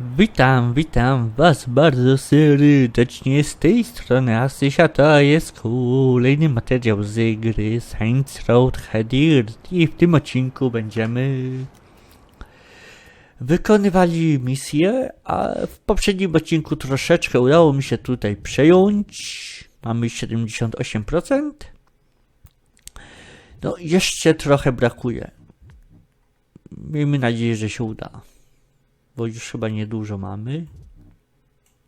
Witam, witam was bardzo serdecznie z tej strony Asysia, to jest kolejny materiał z gry Saints Headirt i w tym odcinku będziemy wykonywali misję, a w poprzednim odcinku troszeczkę udało mi się tutaj przejąć, mamy 78%, no jeszcze trochę brakuje, miejmy nadzieję, że się uda bo już chyba niedużo mamy.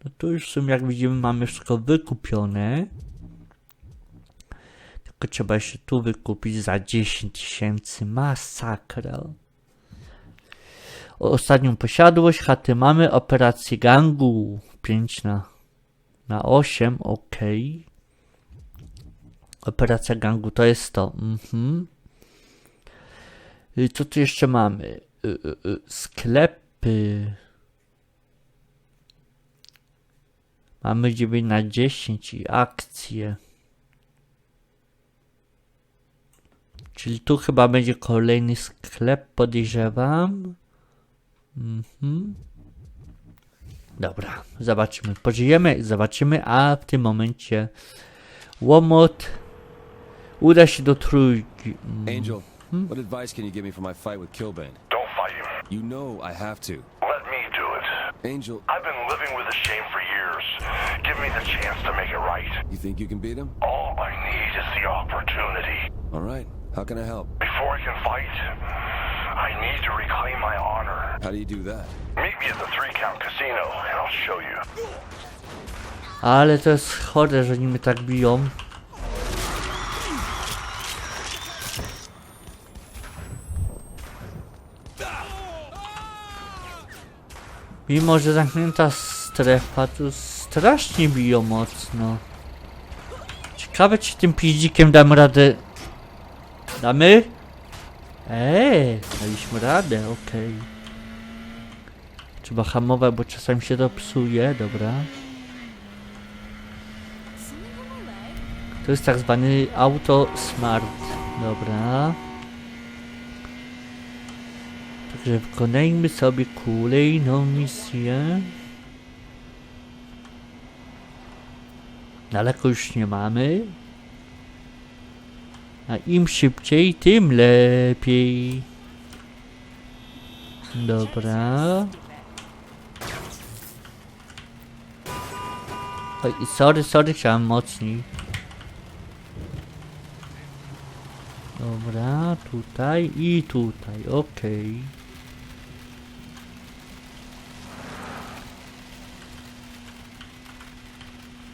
No to już w sumie jak widzimy mamy wszystko wykupione. Tylko trzeba się tu wykupić za 10 tysięcy. Masakra. Ostatnią posiadłość, chaty mamy, operację gangu 5 na, na 8, ok. Operacja gangu to jest to. Mhm. Co tu jeszcze mamy? Y, y, y, Sklep Py. Mamy 9 na 10 i akcje. Czyli tu chyba będzie kolejny sklep, podejrzewam. Mhm. Dobra, zobaczymy. Pożyjemy, zobaczymy, a w tym momencie łomot uda się do trójki. Mm. Angel, what advice can you give me for my fight with Kilbane? Don't fight him. You know I have to. Let me do it. Angel, I've been living with the shame for years. Give me the chance to make it right. you think you can beat him? All I need is the opportunity. All right. How can I help? Before I can fight, I need to reclaim my honor. How do you do that? Meet me at the Three Count Casino, and I'll show you. Ale to jest chore, że oni mnie tak biją. Mimo, że zamknięta strefa, to strasznie biją mocno. Ciekawe, czy tym piździkiem dam radę. Damy? Eee, daliśmy radę, okej. Trzeba hamować, bo czasami się to psuje, dobra. To jest tak zwany auto smart. Dobra. Także wykonajmy sobie kolejną misję. Daleko już nie mamy. A im szybciej, tym lepiej. Dobra. Oj, sorry, sorry, chciałem mocniej. Dobra, tutaj i tutaj, okej.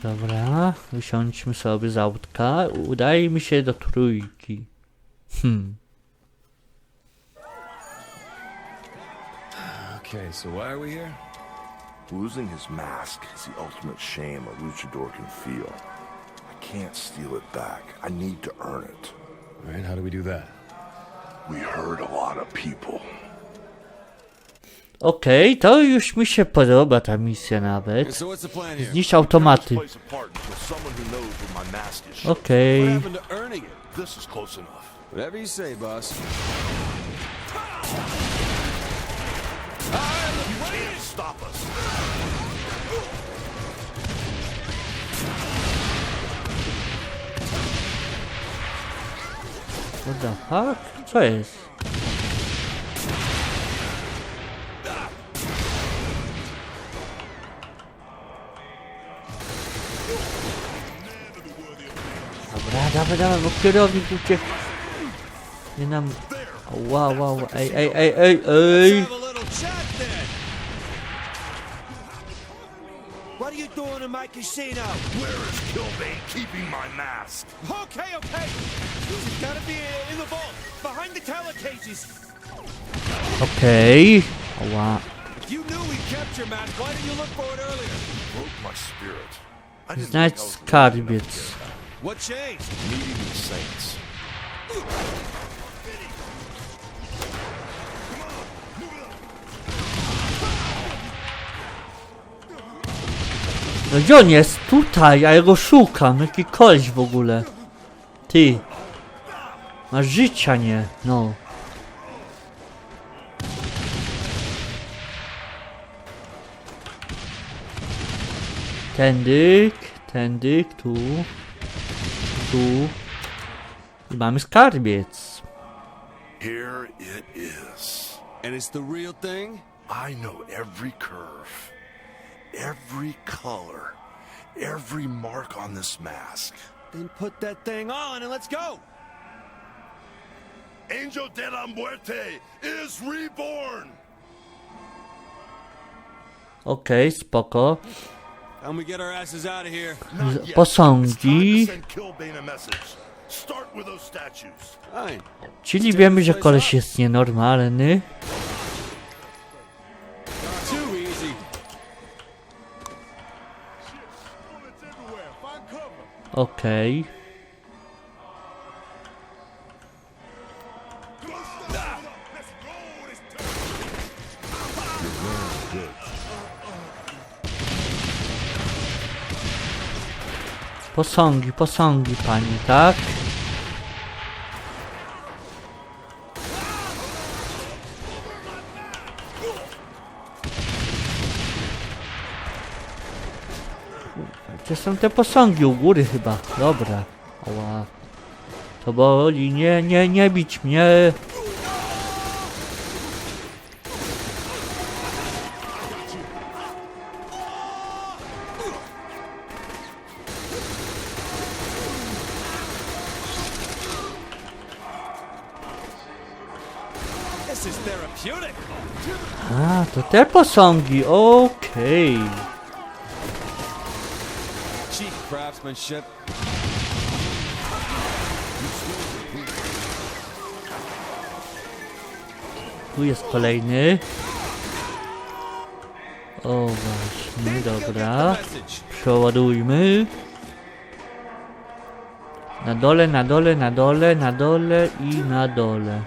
Dobra, wysiądźmy sobie z autka. Udaje mi się do trójki. Hmm. Okay, so why are we here? Losing his mask is the ultimate shame a luchador can feel. I can't steal it back. I need to earn it. All right, how do we do that? We hurt a lot of people. Okej, to już mi się podoba ta misja nawet. The? Zniszcz automaty. Place apart until someone who knows where dawaj, dawaj, bo kierownik uciekł. Nie nam... Wow, wow, ej, ej, ej, ej, ej! Have a little chat then. What are you doing in my casino? Where is Kilbane keeping my mask? Okay, okay. It's gotta be in the vault, behind the tower cages. Okej. Ła. If you knew we kept your mask, why didn't you look for it earlier? Broke my spirit. I didn't Znajdź think I was lucky skarbiec. What changed? Meeting the saints. No gdzie on jest? Tutaj, a ja go szukam. Jaki koleś w ogóle. Ty. Masz życia, nie? No. Tędy, tędy, tu, tu. I mamy skarbiec. Here it is. And it's the real thing? I know every curve, every color, every mark on this mask. Then put that thing on and let's go. Angel de la Muerte is reborn. Okej, spoko. Posągi. Czyli wiemy, że koleś jest nienormalny. Too easy. Posągi, posągi, panie, tak? Gdzie są te posągi u góry chyba? Dobra. Oła. To boli. Nie, nie, nie bić mnie. A, to te posągi. Okej. Craftsmanship. Tu jest kolejny. O właśnie, dobra. Przeładujmy. Na dole, na dole, na dole, na dole i na dole.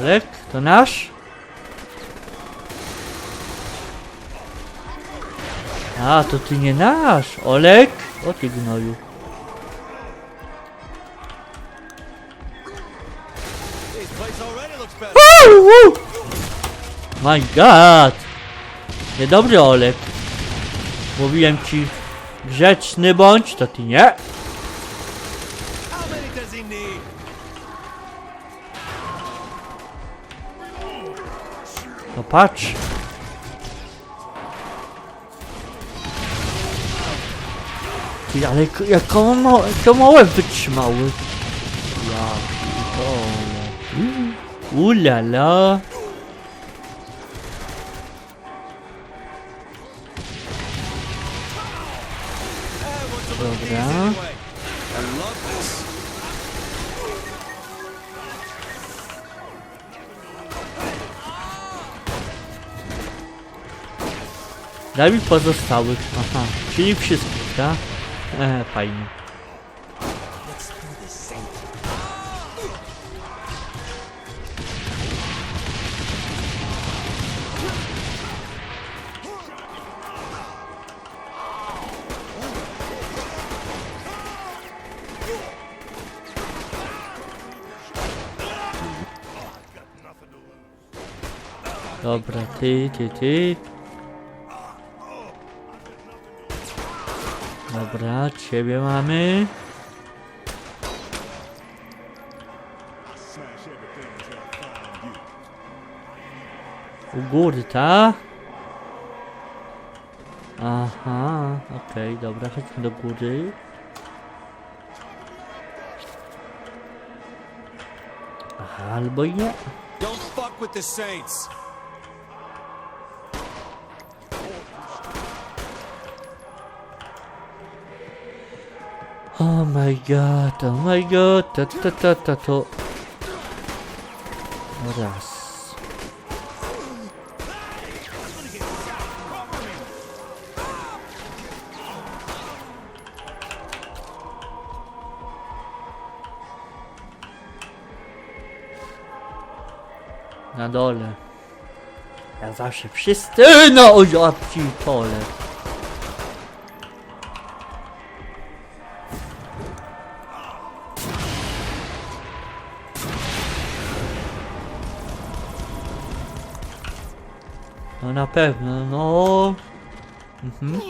Olek, to nasz? A, to ty nie nasz. Olek? O ty gnoju. My god! Niedobry Olek. Mówiłem ci grzeczny bądź, to ty nie. Patrz. Ale jak on ma, to ma łeb wytrzymały. Ja pitole. Ulala. Mi pozostałych. Aha, czyli wszystkich, tak? E, fajnie. Dobra, ty, ty. Dobra, ciebie mamy. U góry, ta? Aha, okej, dobra, chodźmy do góry. Albo nie. Don't fuck with the Saints. Oh my god, oh my god, ta ta ta ta to. Raz. Na dole. Ja zawsze wszyscy. No, o ja pole. Pewno, no. Mhm.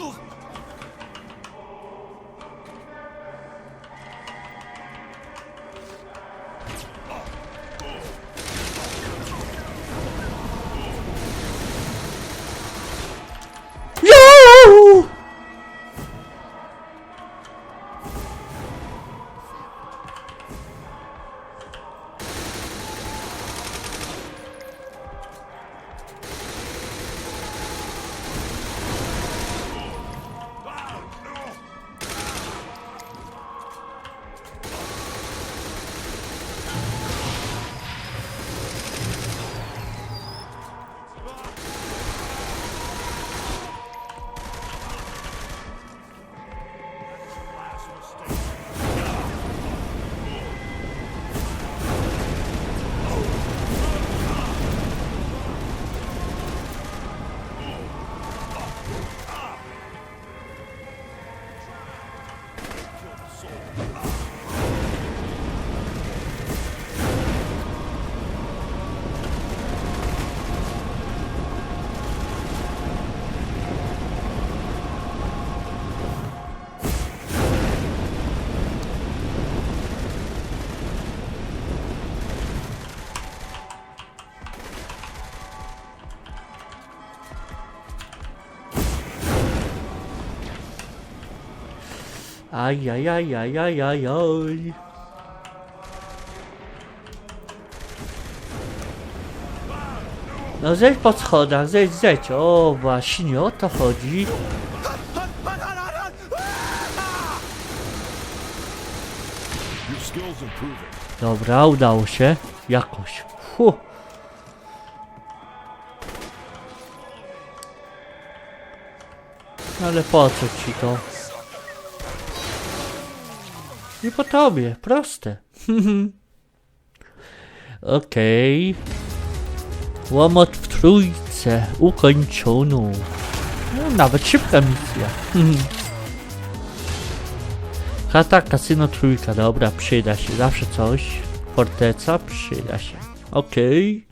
Aj, aj, aj, aj, aj, aj, aj. No zejdź po schodach, zejdź, zejdź. O, właśnie o to chodzi. Dobra, udało się. Jakoś. Fu. Ale po co ci to? Nie po tobie, proste. Okej. Łomot w trójce. Ukończono. No, nawet szybka misja. Chata, kasyno, trójka, dobra, przyda się, zawsze coś. Forteca, przyda się. Okej.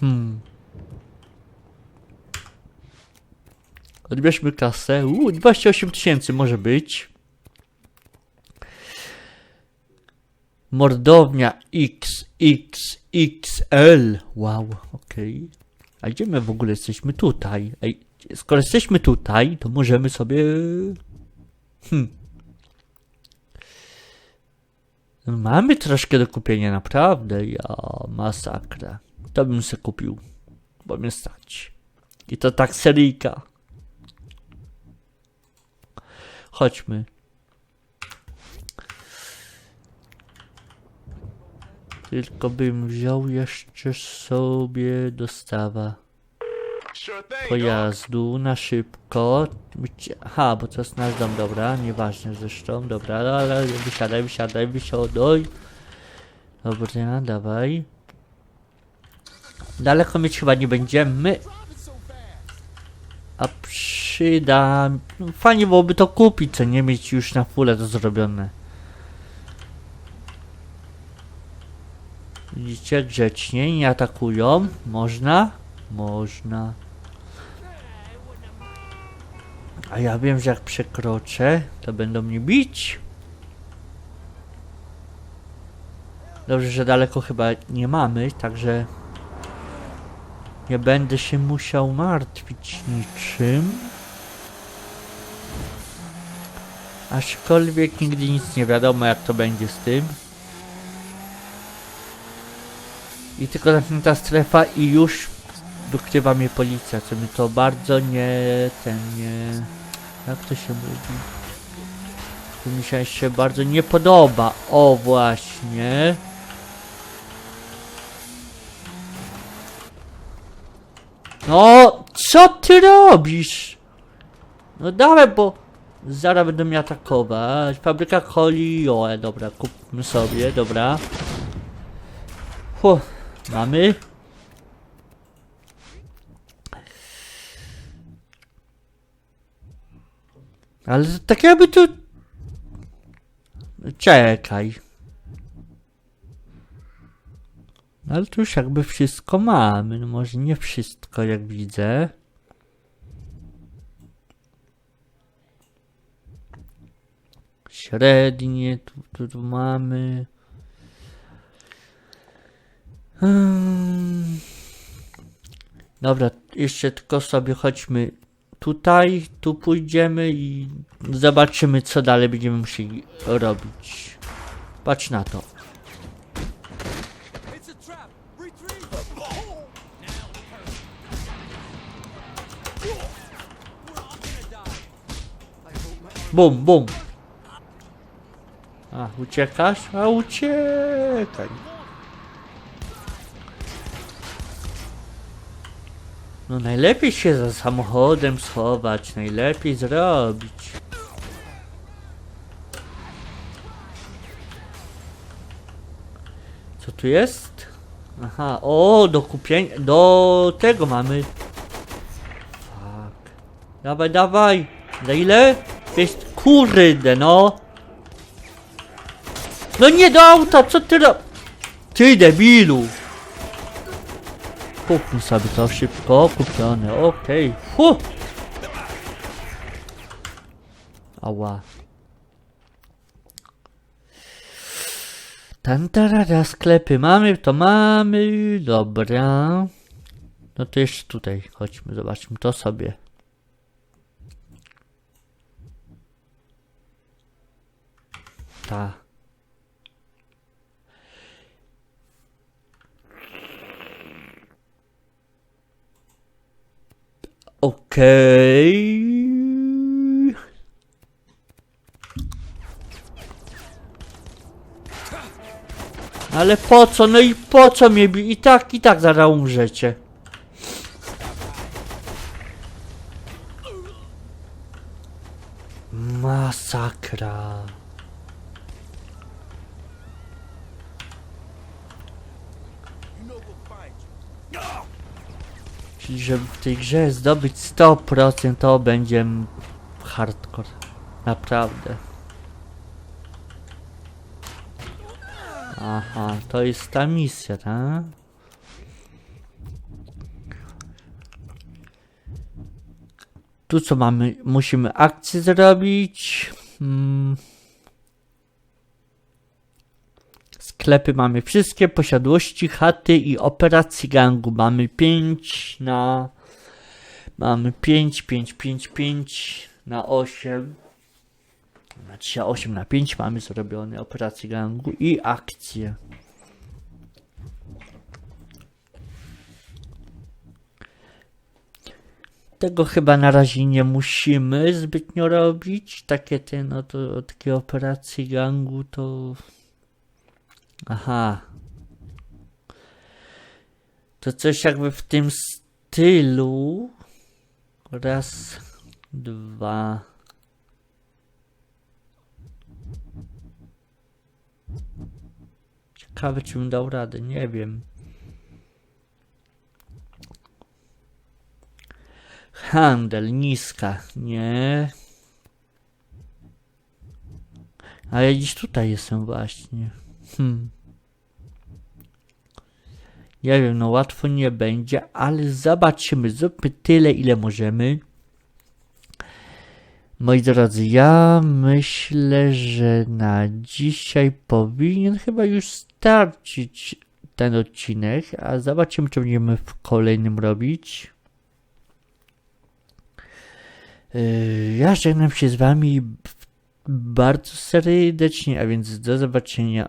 Hmm. Odbierzmy kasę. Uuu, 28 tysięcy może być. Mordownia XXXL. Wow, okej. A gdzie my w ogóle jesteśmy tutaj? Ej, skoro jesteśmy tutaj, to możemy sobie Hmm. Mamy troszkę do kupienia, naprawdę. Ja, masakra. To bym se kupił, bo mnie stać. I to tak seryjka. Chodźmy. Tylko bym wziął jeszcze sobie dostawa pojazdu na szybko. Aha, bo to jest nasz dom, dobra, nieważne zresztą, dobra, ale, ale wysiadaj, wysiadaj, wysiadaj. Dobra, dawaj. Daleko mieć chyba nie będziemy. A przyda... no, Fajnie byłoby to kupić, co nie mieć już na fulle to zrobione. Widzicie, grzecznie, nie atakują. Można? Można. A ja wiem, że jak przekroczę, to będą mnie bić. Dobrze, że daleko chyba nie mamy, także nie będę się musiał martwić niczym. Aczkolwiek nigdy nic nie wiadomo, jak to będzie z tym. I tylko zamknięta strefa i już wykrywa mnie policja, co mi to bardzo nie... ten nie... Jak to się mówi? To mi się, bardzo nie podoba. O właśnie. No, co ty robisz? No dawaj, bo zaraz będą mnie atakować. Fabryka coli, o, dobra, kupmy sobie, dobra. Huh, mamy. Ale tak jakby tu... Czekaj. Ale tu już jakby wszystko mamy. No może nie wszystko, jak widzę. Średnie tu, tu, tu mamy. Hmm. Dobra, jeszcze tylko sobie chodźmy tutaj, tu pójdziemy i zobaczymy co dalej będziemy musieli robić. Patrz na to. Bum, bum. A, uciekasz? A uciekaj. No najlepiej się za samochodem schować, najlepiej zrobić. Co tu jest? Aha, o, do kupienia, do tego mamy. Fuck. Dawaj, dawaj. Za ile? Jest kurde, no. No nie do auta, co ty ro... Ty debilu. Kupmy sobie to szybko, kupione, okej. Fu. Ała. Tantarara, sklepy mamy, to mamy, dobra. No to jeszcze tutaj, chodźmy, zobaczmy to sobie. Ta. Okej. Ale po co? No i po co mnie bi? I tak, i tak zaraz umrzecie. Masakra. Czyli żeby w tej grze zdobyć 100% to będzie hardcore. Naprawdę. Aha, to jest ta misja, tak? Tu co mamy? Musimy akcję zrobić. Hmm. Sklepy mamy wszystkie, posiadłości, chaty i operacji gangu mamy 5 na... Mamy 5, 5, 5, 5 na 8. Znaczy 8 na 5 mamy zrobione operacje gangu i akcje. Tego chyba na razie nie musimy zbytnio robić. Takie te, no to takie operacje gangu to. Aha. To coś jakby w tym stylu. Raz, dwa. Ciekawe, czy bym dał radę, nie wiem. Handel, niska, nie. A ja dziś tutaj jestem właśnie. Hmm. Nie wiem, no łatwo nie będzie, ale zobaczymy. Zróbmy tyle, ile możemy. Moi drodzy, ja myślę, że na dzisiaj powinien chyba już starczyć ten odcinek, a zobaczymy, co będziemy w kolejnym robić. Yy, Ja żegnam się z wami bardzo serdecznie, a więc do zobaczenia,